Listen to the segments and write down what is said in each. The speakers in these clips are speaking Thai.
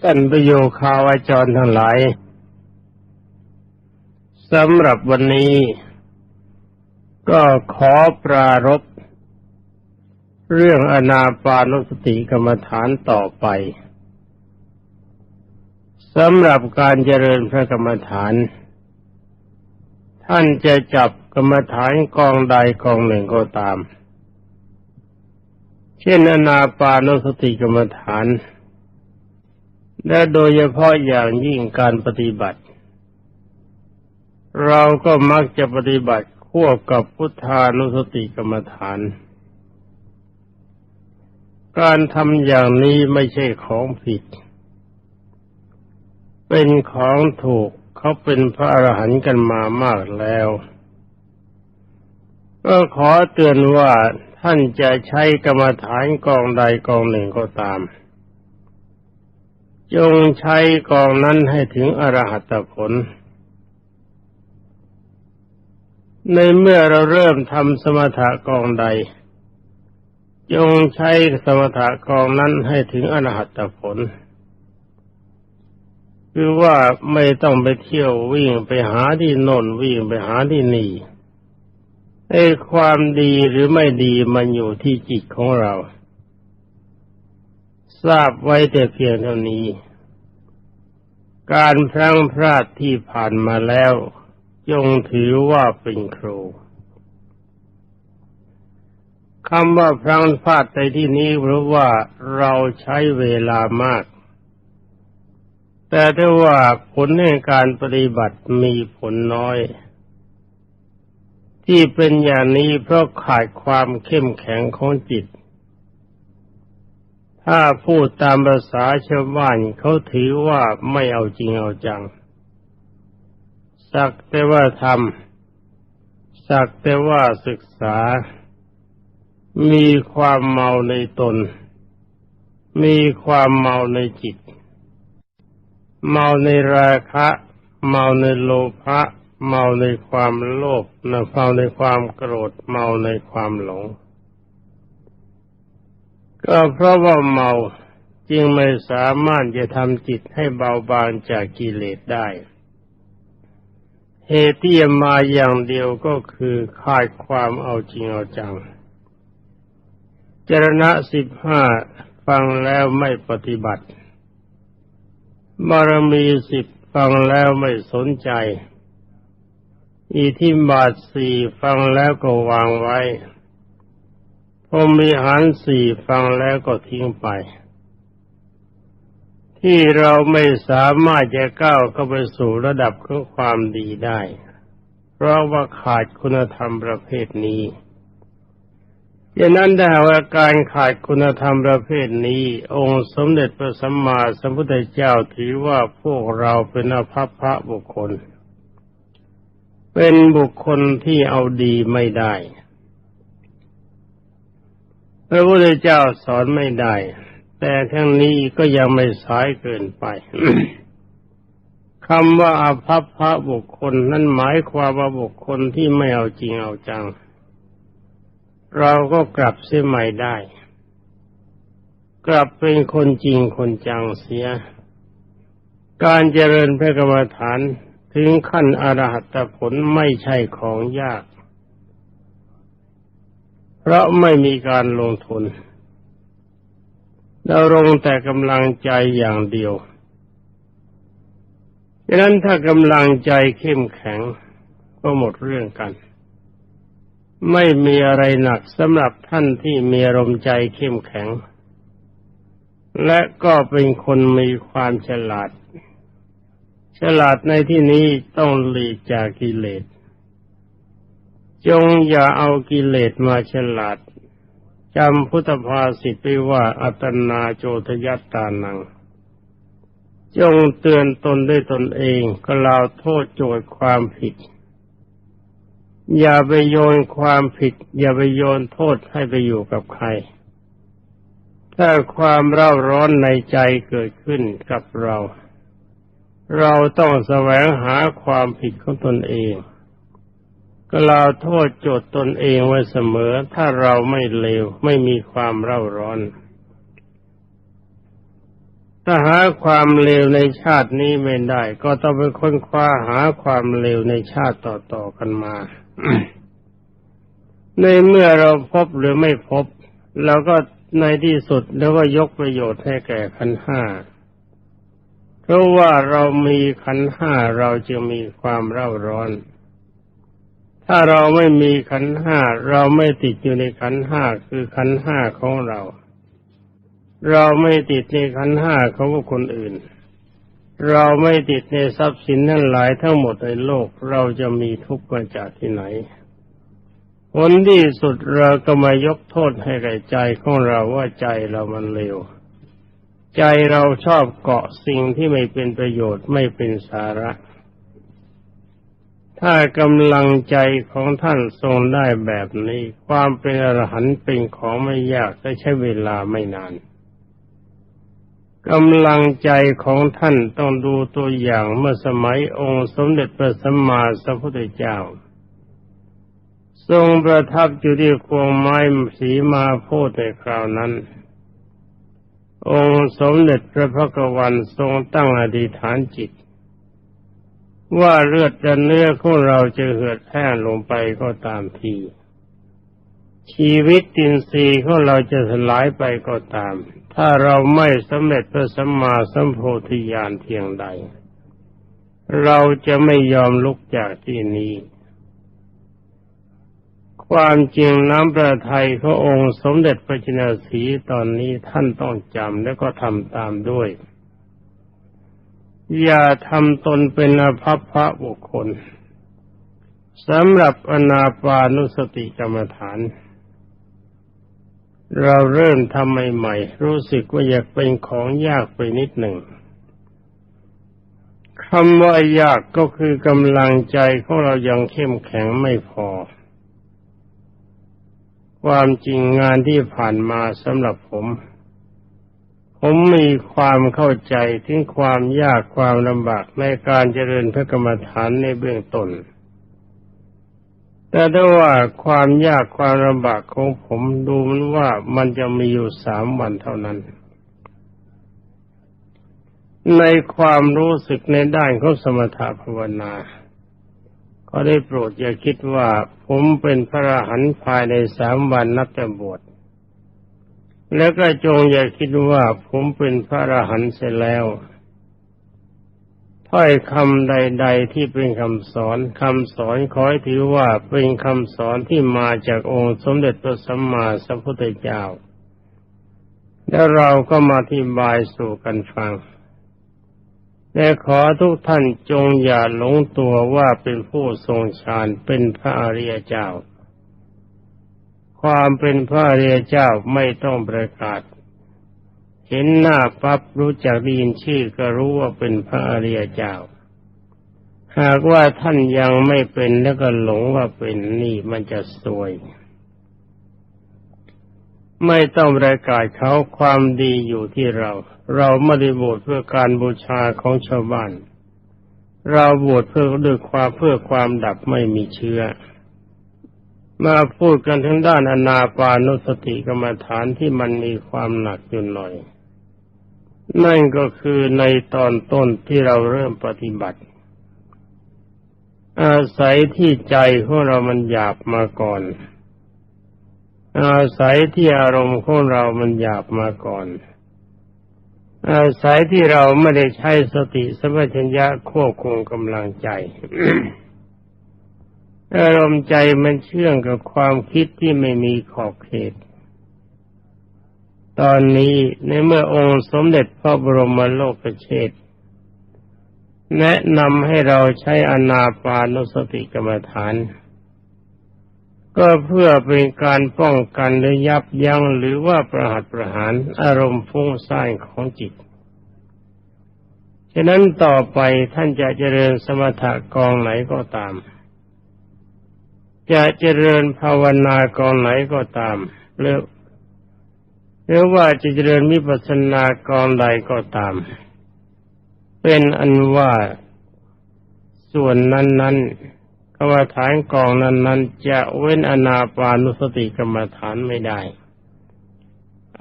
ท่านประโยคาวาจรทั้งหลายสำหรับวันนี้ ก็ขอปรารบเรื่องอนาปานุสติกรรมฐานต่อไปสำหรับการเจริญพระกรรมฐาน ท่านจะจับกรรมฐานกองใดกองหนึ่งก็ตาม เช่นอนาปานุสติกรรมฐาน และโดยเฉพาะอย่างยิ่งการปฏิบัติ เราก็มักจะปฏิบัติควบกับพุทธานุสติกรรมฐาน การทำอย่างนี้ไม่ใช่ของผิด เป็นของถูกเขาเป็นพระอรหันต์กันมามากแล้ว ก็ขอเตือนว่าท่านจะใช้กรรมฐานกองใดกองหนึ่งก็ตาม จงใช้กองนั้นให้ถึงอรหัตผล ในเมื่อเราเริ่มทำสมถะกองใด จงใช้สมถะกองนั้นให้ถึงอรหัตผล คือว่าไม่ต้องไปเที่ยววิ่งไปหาที่โน่นวิ่งไปหาที่นี่ไอ้ความดีหรือไม่ดีมันอยู่ที่จิตของเรา ทราบไว้แต่เพียงเท่านี้ การพลั้งพลาดที่ผ่านมาแล้ว จงถือว่าเป็นครูคำว่าพลั้งพลาดในที่นี้เพราะว่าเราใช้เวลามาก แต่ถ้าว่าผลในการปฏิบัติมีผลน้อย ที่เป็นอย่างนี้เพราะขาดความเข้มแข็งของจิต ถ้าพูดตามภาษาชาวบ้านเขาถือว่าไม่เอาจริงเอาจัง สักแต่ว่าทำสักแต่ว่าศึกษา มีความเมาในตน มีความเมาในจิต เมาในราคะ เมาในโลภะเมาในความโลภเมาในความโกรธ เมาในความหลง ก็เพราะว่าเมาจึงไม่สามารถจะทำจิตให้เบาบางจากกิเลสได้ เหตุที่มาอย่างเดียวก็คือขาดความเอาจริงเอาจัง จรณะสิบห้าฟังแล้วไม่ปฏิบัติ บารมีสิบฟังแล้วไม่สนใจ อีที่บาทสี่ฟังแล้วก็วางไว้ พอมีหันสี่ฟังแล้วก็ทิ้งไป ที่เราไม่สามารถจะก้าวเข้าไปสู่ระดับของความดีได้ เพราะว่าขาดคุณธรรมประเภทนี้ดังนั้นถ้าว่าการขาดคุณธรรมประเภทนี้ องค์สมเด็จพระสัมมาสัมพุทธเจ้าถือว่าพวกเราเป็นอภัพพระบุคคล เป็นบุคคลที่เอาดีไม่ได้ พระพุทธเจ้าสอนไม่ได้ แต่ทั้งนี้ก็ยังไม่สายเกินไปคำว่าอภัพพระบุคคลนั้นหมายความว่าบุคคลที่ไม่เอาจริงเอาจัง เราก็กลับเสียใหม่ได้ กลับเป็นคนจริงคนจังเสีย การเจริญพระกรรมฐานถึงขั้นอรหัตผลไม่ใช่ของยาก เพราะไม่มีการลงทุนเราลงแต่กำลังใจอย่างเดียวดังนั้นถ้ากำลังใจเข้มแข็งก็หมดเรื่องกัน ไม่มีอะไรหนักสำหรับท่านที่มีอารมณ์ใจเข้มแข็ง และก็เป็นคนมีความฉลาด ฉลาดในที่นี้ต้องหลีกจากกิเลส จงอย่าเอากิเลสมาฉลาดจำพุทธภาษิตไปว่าอัตนาโจทยัตตานัง จงเตือนตนด้วยตนเองก็ลาวโทษโจทย์ความผิด อย่าไปโยนความผิด อย่าไปโยนโทษให้ไปอยู่กับใคร ถ้าความเร่าร้อนในใจเกิดขึ้นกับเรา เราต้องแสวงหาความผิดของตนเอง ก็ลาโทษโจทย์ตนเองไว้เสมอ ถ้าเราไม่เลวไม่มีความเร่าร้อน ถ้าหาความเลวในชาตินี้ไม่ได้ ก็ต้องไปค้นคว้าหาความเลวในชาติต่อๆกันมา ในเมื่อเราพบหรือไม่พบเราก็ในที่สุดแล้วก็ยกประโยชน์ให้แก่ขันห้าเพราะว่าเรามีขันห้าเราจะมีความเร่าร้อน ถ้าเราไม่มีขันห้าเราไม่ติดอยู่ในขันห้าคือขันห้าของเรา เราไม่ติดในขันห้าของคนอื่น เราไม่ติดในทรัพย์สินทั้งหลายทั้งหมดในโลกเราจะมีทุกข์มาจากที่ไหนผลที่สุดเราก็มายกโทษให้แก่ใจของเราว่าใจเรามันเลวใจเราชอบเกาะสิ่งที่ไม่เป็นประโยชน์ไม่เป็นสาระ ถ้ากำลังใจของท่านทรงได้แบบนี้ ความเป็นอรหันต์เป็นของไม่ยากแต่ใช้เวลาไม่นานกำลังใจของท่านต้องดูตัวอย่างเมื่อสมัยองค์สมเด็จพระสัมมาสัมพุทธเจ้า ทรงประทับอยู่ที่ควงไม้สีมาโพธในคราวนั้น องค์สมเด็จพระพักวันทรงตั้งอธิษฐานจิต ว่าเลือดและเนื้อของเราจะเหือดแห้งลงไปก็ตามที ชีวิตตินทรีย์ของเราจะสลายไปก็ตาม ถ้าเราไม่สำเร็จพระสัมมาสัมโพธิญาณเพียงใด เราจะไม่ยอมลุกจากที่นี้ ความจริงน้ำประทัยขององค์สมเด็จพระจินสีตอนนี้ท่านต้องจำและก็ทำตามด้วย อย่าทำตนเป็นอภัพพระบุคคลสำหรับอนาปานุสติกรรมฐาน เราเริ่มทำใหม่ๆรู้สึกว่าอยากเป็นของยากไปนิดหนึ่งคำว่ายากก็คือกำลังใจของเรายังเข้มแข็งไม่พอ ความจริงงานที่ผ่านมาสำหรับผม ผมมีความเข้าใจถึงความยากความลำบากในการเจริญพระกรรมฐานในเบื้องต้น แต่ถ้าว่าความยากความลำบากของผมดูมันว่ามันจะมีอยู่สามวันเท่านั้น ในความรู้สึกในด้านของสมถะภาวนาก็ได้โปรดอย่าคิดว่าผมเป็นพระอรหันต์ภายในสามวันนับแต่บวช แล้วก็จงอย่าคิดว่าผมเป็นพระอรหันต์เสียแล้วถ้อยคำใด ๆ ที่เป็นคำสอนคำสอนขอให้ถือว่าเป็นคำสอนที่มาจากองค์สมเด็จพระสัมมาสัมพุทธเจ้า แล้วเราก็มาอธิบายสู่กันฟังและขอทุกท่านจงอย่าหลงตัวว่าเป็นผู้ทรงฌานเป็นพระอริยเจ้า ความเป็นพระอริยเจ้าไม่ต้องประกาศ เห็นหน้าปั๊บรู้จักดีนชื่อก็รู้ว่าเป็นพระอริยเจ้า หากว่าท่านยังไม่เป็นแล้วก็หลงว่าเป็นนี่มันจะสวย ไม่ต้องประกาศเขาความดีอยู่ที่เรา เราไม่ได้บวชเพื่อการบูชาของชาวบ้าน เราบวชเพื่อด้วยความเพื่อความดับไม่มีเชื้อ มาพูดกันทั้งด้านอนาปานุสติกรรมฐานที่มันมีความหนักอยู่หน่อย นั่นก็คือในตอนต้นที่เราเริ่มปฏิบัติ อาศัยที่ใจของเรามันหยาบมาก่อน อาศัยที่อารมณ์ของเรามันหยาบมาก่อน อาศัยที่เราไม่ได้ใช้สติสัมปชัญญะควบคุมกำลังใจ อารมณ์ใจมันเชื่องกับความคิดที่ไม่มีขอบเขต ตอนนี้ในเมื่อองค์สมเด็จพระบรมโลกเชษแนะนำให้เราใช้อนาปานุสติกรรมฐาน ก็เพื่อเป็นการป้องกันหรือยับยั้งหรือว่าประหัตประหารอารมณ์ฟุ้งซ่านของจิตฉะนั้นต่อไปท่านจะเจริญสมถะกองไหนก็ตาม จะเจริญภาวนากองไหนก็ตามหรือหรือว่าจะเจริญมิปัสสนากองใดก็ตาม เป็นอันว่าส่วนนั้นๆกรรมฐานกองนั้น ๆ จะเว้นอนาปานุสติกรรมฐานไม่ได้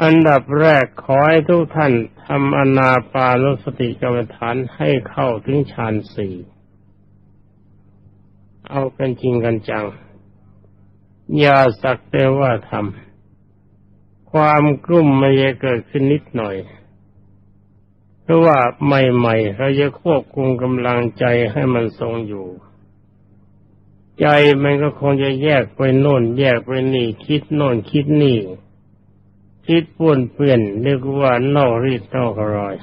อันดับแรกขอให้ทุกท่านทำอนาปานุสติกรรมฐานให้เข้าถึงฌานสี่เอากันจริงกันจัง อย่าสักแต่ว่าทำความกลุ้มไม่จะเกิดขึ้นนิดหน่อย เพราะว่าใหม่ๆเราจะควบคุมกำลังใจให้มันทรงอยู่ ใจมันก็คงจะแยกไปโน่น แยกไปนี่ คิดโน่นคิดนี่ คิดป้วนเปื่อนเรียกว่านอกรีดนอกรอย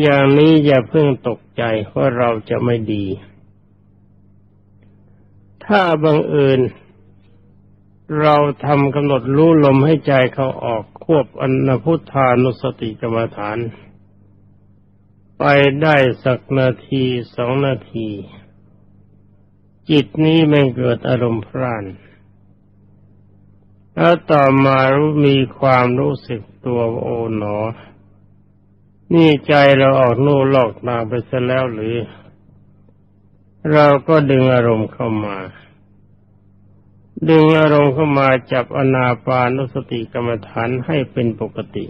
อย่างนี้อย่าเพิ่งตกใจว่าเราจะไม่ดีถ้าบังเอิญ เราทำกำหนดรู้ลมให้ใจเขาออกควบอนพุทธานุสติกรรมฐาน ไปได้สักนาทีสองนาที จิตนี้มันเกิดอารมณ์พร่านแล้วต่อมารู้มีความรู้สึกตัวโอ๋หนอ นี่ใจเราออกนู่ลอกนาไปซะแล้วหรือ เราก็ดึงอารมณ์เข้ามา ดึงอารมณ์เข้ามาจับอนาปานุสติกรรมฐานให้เป็นปกติ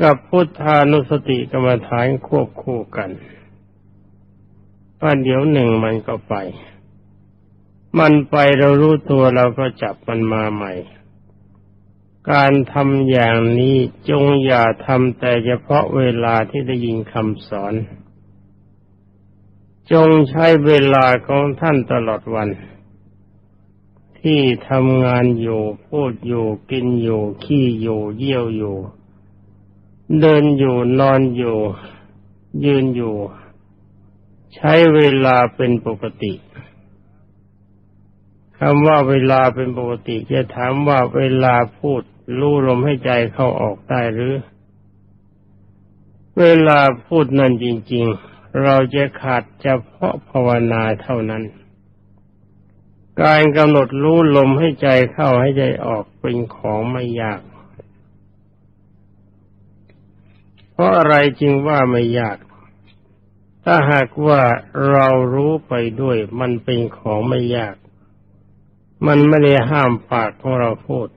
กับพุทธานุสติกรรมฐานควบคู่กันป้าเดี๋ยวหนึ่งมันก็ไป มันไปเรารู้ตัวเราก็จับมันมาใหม่ การทำอย่างนี้จงอย่าทำแต่เฉพาะเวลาที่ได้ยินคำสอน จงใช้เวลาของท่านตลอดวัน ที่ทำงานอยู่ พูดอยู่กินอยู่ ขี้อยู่ เยี่ยวอยู่ เดินอยู่นอนอยู่ ยืนอยู่ ใช้เวลาเป็นปกติคำว่าเวลาเป็นปกติจะถามว่าเวลาพูดรู้ลมให้ใจเข้าออกได้หรือ เวลาพูดนั่นจริง ๆ เราจะขาดเฉพาะภาวนาเท่านั้น การกำหนดรู้ลมให้ใจเข้าให้ใจออกเป็นของไม่ยาก เพราะอะไรจึงว่าไม่ยาก ถ้าหากว่าเรารู้ไปด้วย มันเป็นของไม่ยาก มันไม่ได้ห้ามปากของเราพูด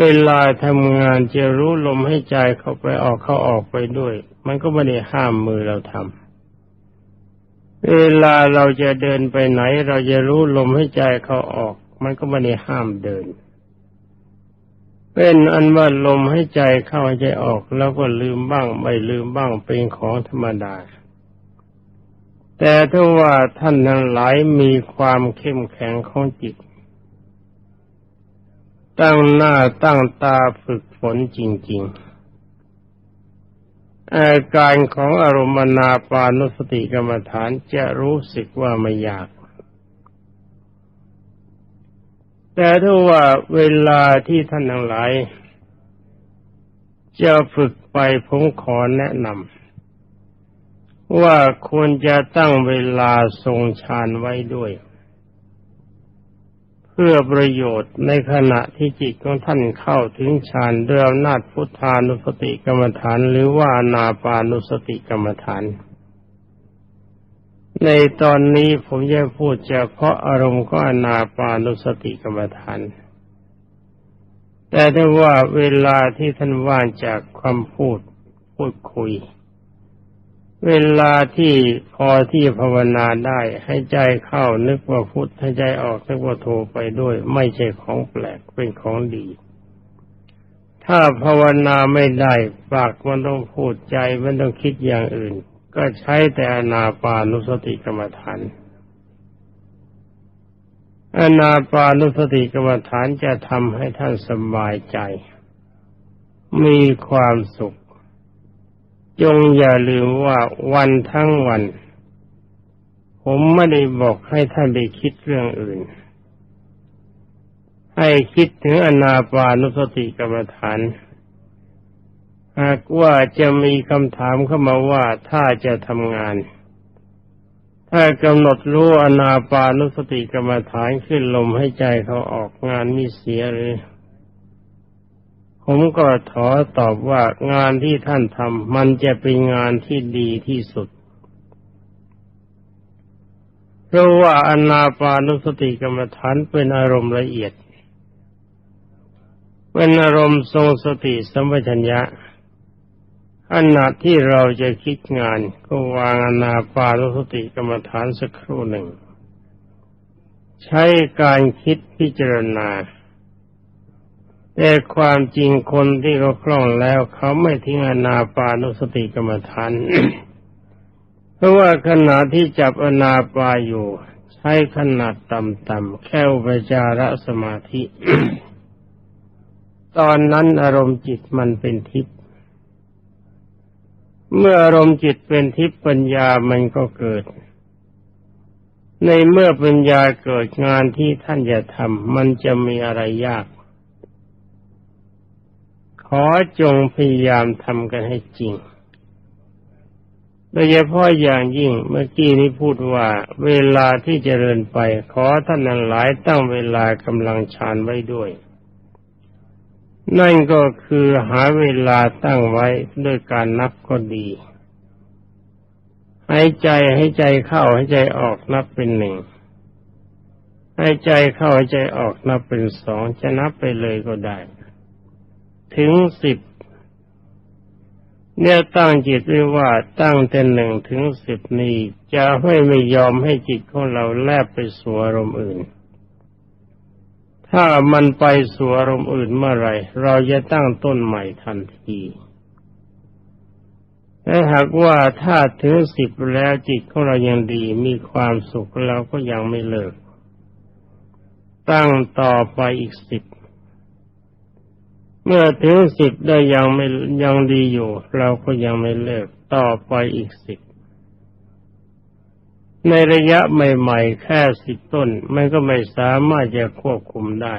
เวลาทำงานจะรู้ลมให้ใจเข้าไปออกเข้าออกไปด้วย มันก็ไม่ได้ห้ามมือเราทำ เวลาเราจะเดินไปไหน เราจะรู้ลมให้ใจเขาออก มันก็ไม่ได้ห้ามเดิน เป็นอันว่าลมให้ใจเข้าให้ใจออก แล้วก็ลืมบ้าง ไม่ลืมบ้างเป็นของธรรมดา แต่ถ้าว่าท่านทั้งหลายมีความเข้มแข็งของจิต ตั้งหน้าตั้งตาฝึกฝนจริง ๆ อาการของอารมณ์นาปานุสติกรรมฐานจะรู้สึกว่าไม่ยาก แต่ถ้าว่าเวลาที่ท่านทั้งหลาย จะฝึกไปผมขอแนะนำว่าควรจะตั้งเวลาทรงฌานไว้ด้วย เพื่อประโยชน์ในขณะที่จิตของท่านเข้าถึงฌานด้วยอำนาจพุทธานุสติกรรมฐาน หรือว่านาปานุสติกรรมฐาน ในตอนนี้ผมจะพูดเฉพาะอารมณ์ก็อนาปานุสติกรรมฐาน แต่ถ้าว่าเวลาที่ท่านว่างจากความพูดพูดคุย เวลาที่พอที่ภาวนาได้ให้ใจเข้านึกว่าพุทธให้ใจออกนึกว่าโทไปด้วย ไม่ใช่ของแปลกเป็นของดี ถ้าภาวนาไม่ได้ปากมันต้องพูดใจมันต้องคิดอย่างอื่น ก็ใช้แต่อนาปานุสติกรรมฐานอนาปานุสติกรรมฐานจะทำให้ท่านสบายใจ มีความสุข จงอย่าลืมว่าวันทั้งวัน ผมไม่ได้บอกให้ท่านไปคิดเรื่องอื่น ให้คิดถึงอนาปานุสติกรรมฐาน หากว่าจะมีคำถามเข้ามาว่าถ้าจะทำงาน ถ้ากำหนดรู้อนาปานุสติกรรมฐานขึ้นลมให้ใจเขาออกงานมีเสียหรือ ผมก็ขอตอบว่างานที่ท่านทำมันจะเป็นงานที่ดีที่สุด เพราะว่าอนาปานุสติกรรมฐานเป็นอารมณ์ละเอียด เป็นอารมณ์ทรงสติสัมปชัญญะขณะที่เราจะคิดงานก็วางอนาปานุสติกรรมฐานสักครู่หนึ่ง ใช้การคิดพิจารณา แต่ความจริงคนที่เขาคล่องแล้ว เขาไม่ทิ้งอนาปานุสติกรรมฐาน เพราะว่าขณะที่จับอนาปาอยู่ ใช้ขนาดต่ำๆแค่อุปจารสมาธิ ตอนนั้นอารมณ์จิตมันเป็นทิพย์เมื่ออารมณ์จิตเป็นทิพย์ปัญญามันก็เกิด ในเมื่อปัญญาเกิดงานที่ท่านจะทำมันจะมีอะไรยาก อจงพยายามทำกันให้จริง โดยเฉพาะอย่างยิ่งเมื่อกี้นี้พูดว่า เวลาที่จเจริญไป ขอท่านนั้นหลายตั้งเวลากำลังฌานไว้ด้วย นั่นก็คือหาเวลาตั้งไว้ด้วยการนับก็ดีหายใจให้ใจเข้าให้ใจออกนับเป็นหนึ่งให้ใจเข้าให้ใจออกนับเป็นสองจะนับไปเลยก็ได้ ถึงสิบเนี่ยตั้งจิตไว้ว่าตั้งแต่หนึ่งถึงสิบนี้จะให้ไม่ยอมให้จิตของเราแลบไปสู่อารมณ์อื่น ถ้ามันไปสู่อารมณ์อื่นเมื่อไรเราจะตั้งต้นใหม่ทันทีแต่หากว่าถ้าถึงสิบแล้วจิตของเรายังดีมีความสุขเราก็ยังไม่เลิก ตั้งต่อไปอีกสิบ เมื่อถึงสิบได้ยังไม่ยังดีอยู่ เราก็ยังไม่เลิกต่อไปอีกสิบในระยะใหม่ๆ แค่สิบต้น มันก็ไม่สามารถจะควบคุมได้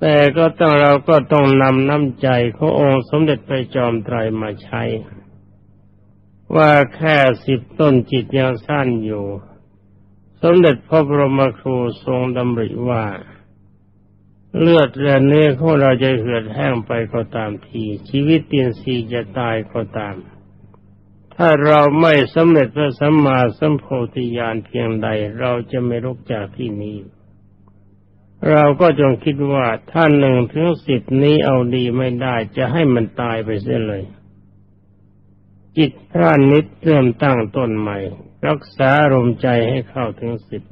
แต่ก็ต้องเราก็ต้องนำน้ำใจขององค์สมเด็จพระจอมไตรมาใช้ ว่าแค่สิบต้นจิตยังสั้นอยู่ สมเด็จพระบรมครูทรงดำริว่า เลือดเรือเนื้อของเราจะเหือดแห้งไปก็ตามที ชีวิตเตียนสีจะตายก็ตาม ถ้าเราไม่สำเร็จพระสัมมาสัมโพธิญาณเพียงใด เราจะไม่ลุกจากที่นี้ เราก็จงคิดว่าถ้านหนึ่งถึงสิบนี้เอาดีไม่ได้จะให้มันตายไปเสียเลย จิตพระนิดเริ่มตั้งต้นใหม่ รักษาอารมใจให้เข้าถึงสิบ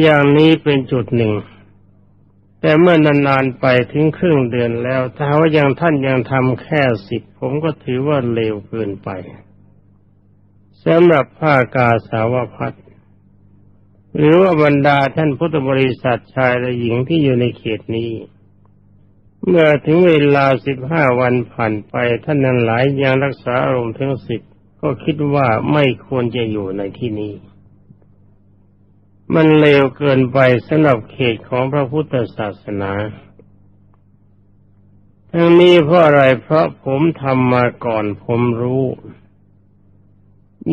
อย่างนี้เป็นจุดหนึ่ง แต่เมื่อนานๆไปถึงครึ่งเดือนแล้ว ถ้าว่ายังท่านยังทำแค่สิบผมก็ถือว่าเร็วเกินไปสำหรับผ้ากาสาวพัดหรือว่าบรรดาท่านพุทธบริษัทชายและหญิงที่อยู่ในเขตนี้ เมื่อถึงเวลาสิบห้าวันผ่านไปท่านนั้นหลายยังรักษาอารมณ์ทั้งสิบก็คิดว่าไม่ควรจะอยู่ในที่นี้ มันเลวเกินไปสำหรับเขตของพระพุทธศาสนาทั้งนี้เพราะอะไรเพราะผมทำมาก่อนผมรู้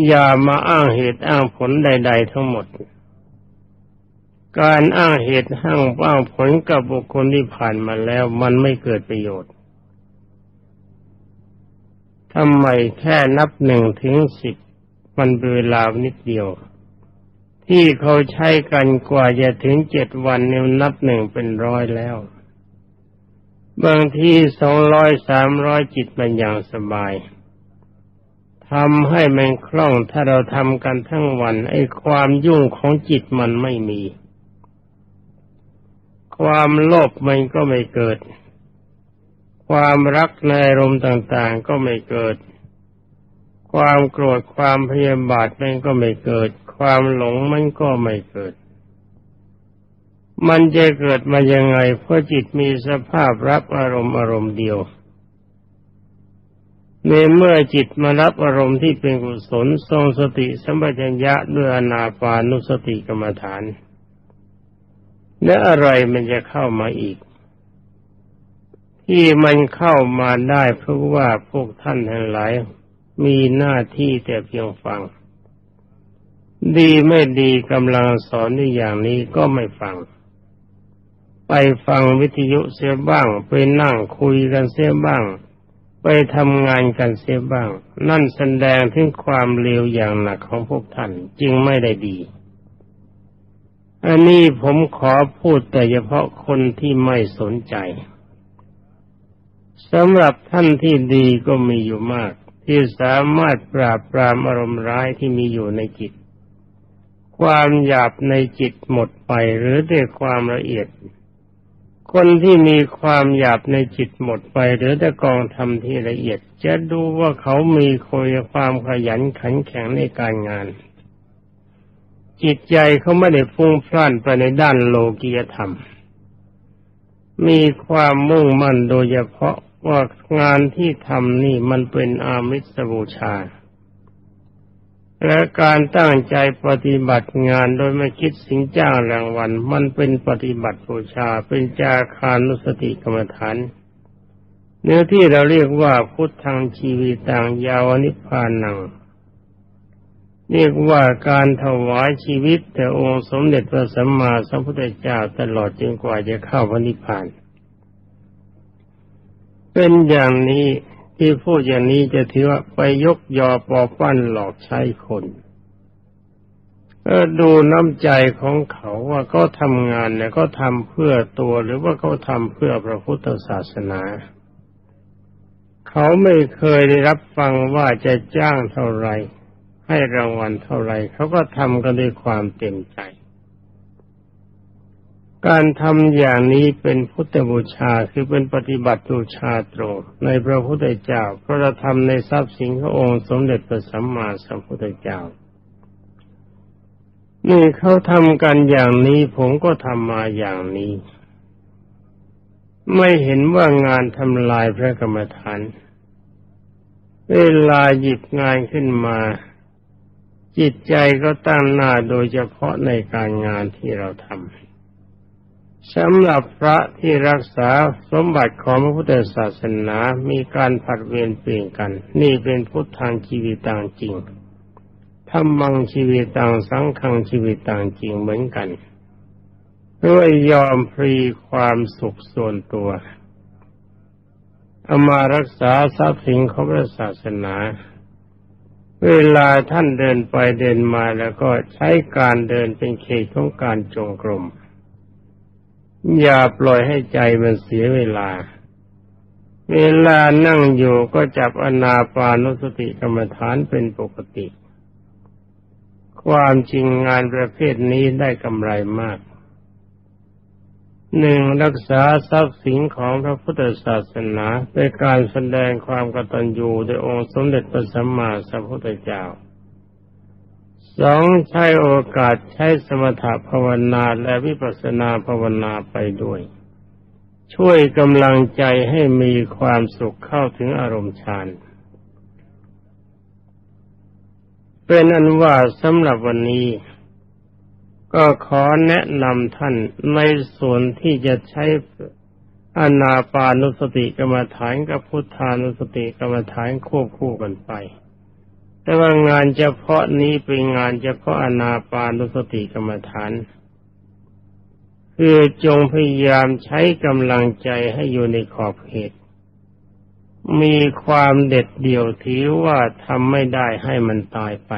อย่ามาอ้างเหตุอ้างผลใด ๆ ทั้งหมด การอ้างเหตุอ้างอ้างผลกับบุคคลที่ผ่านมาแล้วมันไม่เกิดประโยชน์ทำไมแค่นับหนึ่งถึงสิบมันเวลานิดเดียว ที่เขาใช้กันกว่าจะถึงเจ็ดวันเนี่ยนับหนึ่งเป็นร้อยแล้ว บางทีสองร้อยสามร้อยจิตมันอย่างสบายทำให้มันคล่องถ้าเราทำกันทั้งวัน ไอ้ความยุ่งของจิตมันไม่มี ความโลภมันก็ไม่เกิด ความรักในอารมณ์ต่าง ๆ ก็ไม่เกิด ความโกรธความพยาบาทมันก็ไม่เกิด ความหลงมันก็ไม่เกิด มันจะเกิดมายังไง เพราะจิตมีสภาพรับอารมณ์อารมณ์เดียวในเมื่อจิตมารับอารมณ์ที่เป็นกุศลทรงสติสัมปชัญญะด้วยอนาปานุสติกรรมฐาน และอะไรมันจะเข้ามาอีก ที่มันเข้ามาได้เพราะว่าพวกท่านทั้งหลายมีหน้าที่แต่เพียงฟัง ดีไม่ดีกำลังสอนในอย่างนี้ก็ไม่ฟัง ไปฟังวิทยุเสียบ้าง ไปนั่งคุยกันเสียบ้าง ไปทำงานกันเสียบ้าง นั่นแสดงถึงความเลวอย่างหนักของพวกท่านจึงไม่ได้ดี อันนี้ผมขอพูดแต่เฉพาะคนที่ไม่สนใจสำหรับท่านที่ดีก็มีอยู่มาก ที่สามารถปราบปรามอารมณ์ร้ายที่มีอยู่ในจิต ความหยาบในจิตหมดไปหรือด้วยความละเอียด คนที่มีความหยาบในจิตหมดไป หรือแต่กองทำที่ละเอียด จะดูว่าเขามีคุยความขยันขันแข็งในการงาน จิตใจเขาไม่ได้ฟุ้งฟ่านไปในด้านโลกียธรรม มีความมุ่งมั่นโดยเฉพาะว่างานที่ทำนี่มันเป็นอามิสบูชา และการตั้งใจปฏิบัติงานโดยไม่คิดสิ่งจ้างรางวัล มันเป็นปฏิบัติบูชาเป็นจาคานุสติกรรมฐาน เนื้อที่เราเรียกว่าพุทธังชีวิตังยาวนิพพานัง เรียกว่าการถวายชีวิตแต่องค์สมเด็จพระสัมมาสัมพุทธเจ้าตลอดจนกว่าจะเข้าพระนิพพาน เป็นอย่างนี้ ที่พูดอย่างนี้จะถือว่าไปยกยอปอปั้นหลอกใช้คนก็ดูน้ำใจของเขาว่าเขาทำงานเนี่ยเขาทำเพื่อตัวหรือว่าเขาทำเพื่อพระพุทธศาสนา เขาไม่เคยได้รับฟังว่าจะจ้างเท่าไรให้รางวัลเท่าไรเขาก็ทำกันด้วยความเต็มใจ การทำอย่างนี้เป็นพุทธบูชาคือเป็นปฏิบัติบูชาตรงในพระพุทธเจ้าพระธรรมในทรัพย์สินขององค์สมเด็จพระสัมมาสัมพุทธเจ้า นี่เขาทำกันอย่างนี้ผมก็ทำมาอย่างนี้ ไม่เห็นว่างานทำลายพระกรรมฐาน เวลาหยิบงานขึ้นมา จิตใจก็ตั้งหน้าโดยเฉพาะในการงานที่เราทำ สำหรับพระที่รักษาสมบัติของพระพุทธศาสนามีการผัดเวรเปลี่ยนกัน นี่เป็นพุทธังชีวิตต่างจริงธรรมังชีวิตต่างสังขังชีวิตต่างจริงเหมือนกันด้วยยอมพรีความสุขส่วนตัวเอามารักษาทรัพย์สินของพระศาสนา เวลาท่านเดินไปเดินมาแล้วก็ใช้การเดินเป็นเขตของการจงกรม อย่าปล่อยให้ใจมันเสียเวลา เวลานั่งอยู่ก็จับอนาปานุสติกรรมฐานเป็นปกติ ความจริงงานประเภทนี้ได้กำไรมาก หนึ่งรักษาทรัพย์สินของพระพุทธศาสนาเป็นการแสดงความกตัญญูโดยองค์สมเด็จพระสัมมาสัมพุทธเจ้า สองใช้โอกาสใช้สมถะภาวนาและวิปัสสนาภาวนาไปด้วย ช่วยกำลังใจให้มีความสุขเข้าถึงอารมณ์ฌานเป็นอันว่าสำหรับวันนี้ ก็ขอแนะนำท่านในส่วนที่จะใช้อนาปานุสติกรรมฐานกับพุทธานุสติกรรมฐานควบคู่กันไป แต่ว่างานเฉพาะนี้เป็นงานเฉพาะอนาปานุสติกรรมฐาน คือจงพยายามใช้กำลังใจให้อยู่ในขอบเขต มีความเด็ดเดี่ยวถือว่าทำไม่ได้ให้มันตายไป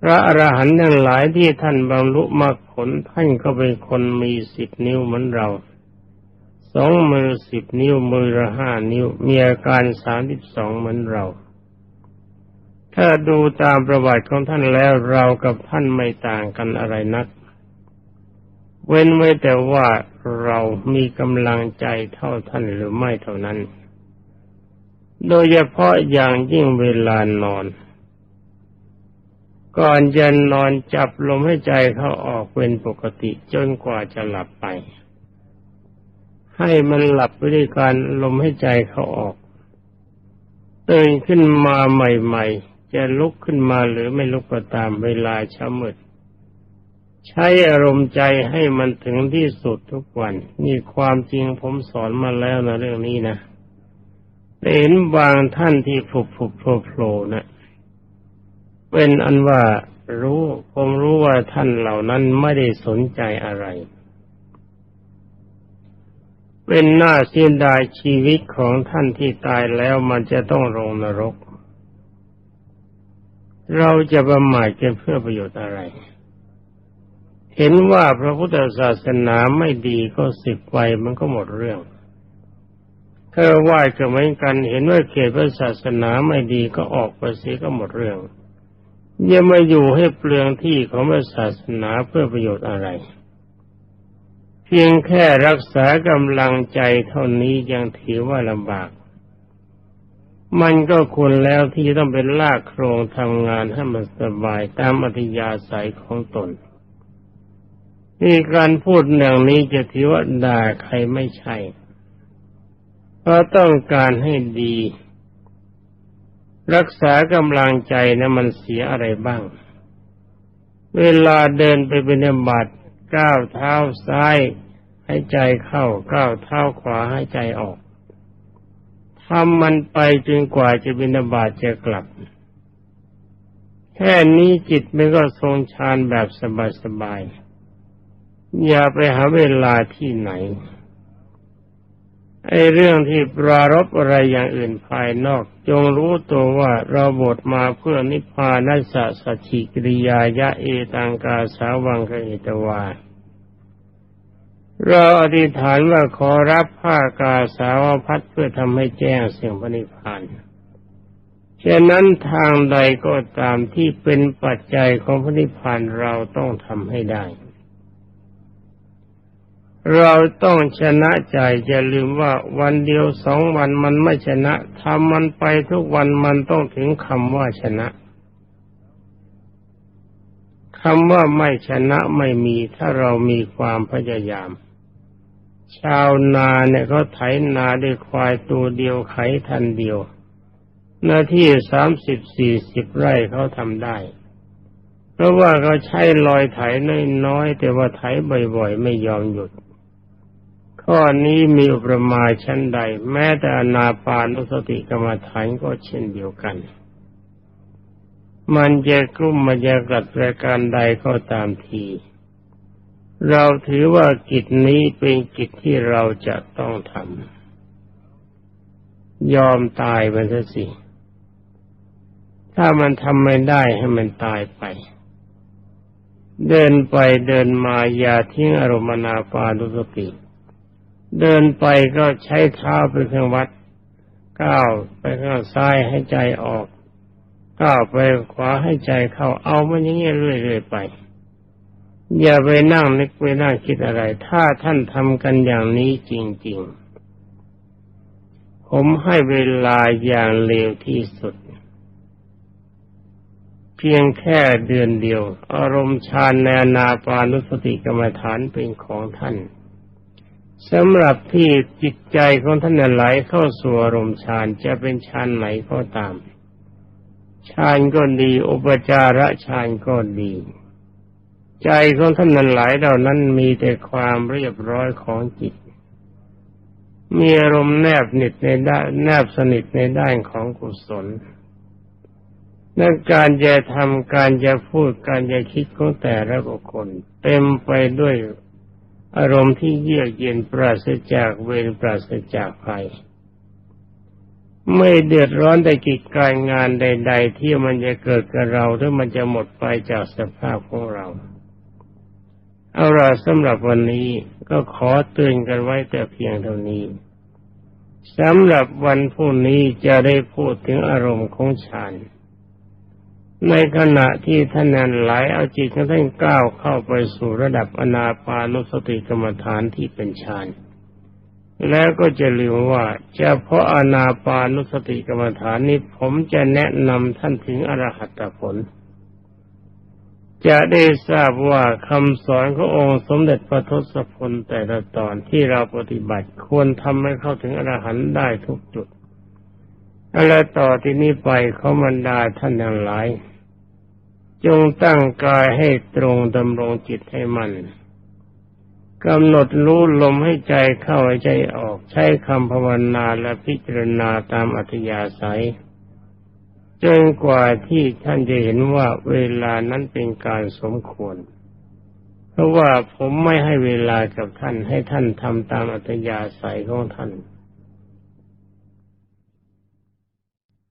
พระอรหันต์ทั้งหลายที่ท่านบรรลุมรรคผลท่านก็เป็นคนมีสิบนิ้วเหมือนเราสองมือสิบนิ้วมือละห้านิ้ว มีอาการสามสิบสองเหมือนเรา ถ้าดูตามประวัติของท่านแล้วเรากับท่านไม่ต่างกันอะไรนัก เว้นไว้แต่ว่าเรามีกำลังใจเท่าท่านหรือไม่เท่านั้น โดยเฉพาะอย่างยิ่งเวลานอน ก่อนจะนอนจับลมให้ใจเขาออกเป็นปกติจนกว่าจะหลับไป ให้มันหลับไปด้วยการลมให้ใจเขาออกตื่นขึ้นมาใหม่ ๆ จะลุกขึ้นมาหรือไม่ลุกก็ตามเวลาเช้ามืดใช้อารมณ์ใจให้มันถึงที่สุดทุกวันนี่ความจริงผมสอนมาแล้วนะเรื่องนี้นะเห็นบางท่านที่ผุบผุบโผล่โผล่นะเป็นอันว่ารู้ผมรู้ว่าท่านเหล่านั้นไม่ได้สนใจอะไร เป็นหน้าเสียดายชีวิตของท่านที่ตายแล้วมันจะต้องลงนรก เราจะประมาทกันเพื่อประโยชน์อะไร เห็นว่าพระพุทธศาสนาไม่ดีก็สึกไปมันก็หมดเรื่องเธอไหว้ก็เหมือนกันเห็นว่าเขตพระศาสนาไม่ดีก็ออกไปเสียก็หมดเรื่องอย่ามาอยู่ให้เปลืองที่ของพระศาสนาเพื่อประโยชน์อะไร เพียงแค่รักษากำลังใจเท่านี้ยังถือว่าลำบาก มันก็ควรแล้วที่ต้องเป็นลากโครงทำงานให้มันสบายตามอัธยาศัยของตน นี่การพูดอย่างนี้จะถือว่าด่าใครไม่ใช่ เพราะต้องการให้ดี รักษากำลังใจนะมันเสียอะไรบ้าง เวลาเดินไปเป็นบัตก้าวเท้าซ้ายให้ใจเข้าก้าวเท้าขวาให้ใจออก ทำมันไปจนกว่าจะบินาบาตจะกลับ แค่นี้จิตมันก็ทรงฌานแบบสบายๆ อย่าไปหาเวลาที่ไหน ไอ้เรื่องที่ปรารบอะไรอย่างอื่นภายนอก จงรู้ตัวว่าเราบทมาเพื่อนิพพานัสสะสัจฉิกริยายะเอตังกาสาวังกเอตวา เราอธิษฐานว่าขอรับผ้ากาสาวพัดเพื่อทำให้แจ้งเสียงพระนิพพานฉะนั้นทางใดก็ตามที่เป็นปัจจัยของพระนิพพานเราต้องทำให้ได้ เราต้องชนะใจอย่าลืมว่าวันเดียวสองวันมันไม่ชนะทำมันไปทุกวันมันต้องถึงคำว่าชนะคำว่าไม่ชนะไม่มีถ้าเรามีความพยายาม ชาวนาเนี่ยเขาไถนาด้วยควายตัวเดียวไขทันเดียว หน้าที่สามสิบสี่สิบไร่เขาทำได้ เพราะว่าเขาใช้ลอยไถน้อยๆแต่ว่าไถบ่อยๆ ไม่ยอมหยุด ข้อนี้มีอุปมาชั้นใด แม้แต่อนาปานุสติกรรมฐานก็เช่นเดียวกัน มันจะกลุ่มมันจะกัดรายการใดก็ตามที เราถือว่ากิจนี้เป็นกิจที่เราจะต้องทำยอมตายไปซะสิ ถ้ามันทำไม่ได้ให้มันตายไป เดินไปเดินมาอย่าทิ้งอารมณ์นาปานุสติ เดินไปก็ใช้เท้าเป็นเครื่องวัด ก้าวไปข้างซ้ายให้ใจออก ก้าวไปขวาให้ใจเข้าเอามันอย่างเงี้ยเรื่อยๆไป อย่าไปนั่งนึกไปนั่งคิดอะไร ถ้าท่านทำกันอย่างนี้จริง ๆ ผมให้เวลาอย่างเร็วที่สุด เพียงแค่เดือนเดียว อารมณ์ฌานในนาปานุสติกรรมฐานเป็นของท่านสำหรับที่จิตใจของท่านไหลเข้าสู่อารมณ์ฌานจะเป็นฌานไหนก็ตามฌานก็ดี อุปจาระฌานก็ดี ใจของท่านนั้นหลายเหล่านั้นมีแต่ความเรียบร้อยของจิต มีอารมณ์แนบนิดในด้านแนบสนิทในด้านของกุศลนั่นการจะทำการจะพูดการจะคิดของแต่ละบุคคล เต็มไปด้วยอารมณ์ที่เยือกเย็นปราศจากเวรปราศจากภัย ไม่เดือดร้อนแต่กิจการงานใด ๆ ที่มันจะเกิดกับเราหรือมันจะหมดไปจากสภาพของเรา เอาละสำหรับวันนี้ก็ขอเตือนกันไว้แต่เพียงเท่านี้สำหรับวันพรุ่งนี้จะได้พูดถึงอารมณ์ของฌานในขณะที่ท่านนั้นไหลเอาจิตของท่านก้าวเข้าไปสู่ระดับอนาปานุสติกรรมฐานที่เป็นฌานแล้วก็จะลืมว่าเฉพาะอนาปานุสติกรรมฐานนี้ผมจะแนะนำท่านถึงอรหัตผล จะได้ทราบว่าคำสอนขององค์สมเด็จพระทศพลแต่ละตอนที่เราปฏิบัติควรทำให้เข้าถึงอรหันต์ได้ทุกจุดอะไรต่อที่นี้ไปเขามันดาท่านทั้งหลาย จงตั้งกายให้ตรงดำรงจิตให้มันกำหนดรู้ลมให้ใจเข้าใจออกใช้คำภาวนาและพิจารณาตามอัธยาศัย จนกว่าที่ท่านจะเห็นว่าเวลานั้นเป็นการสมควร เพราะว่าผมไม่ให้เวลากับท่านให้ท่านทำตามอัตยาศัยของท่าน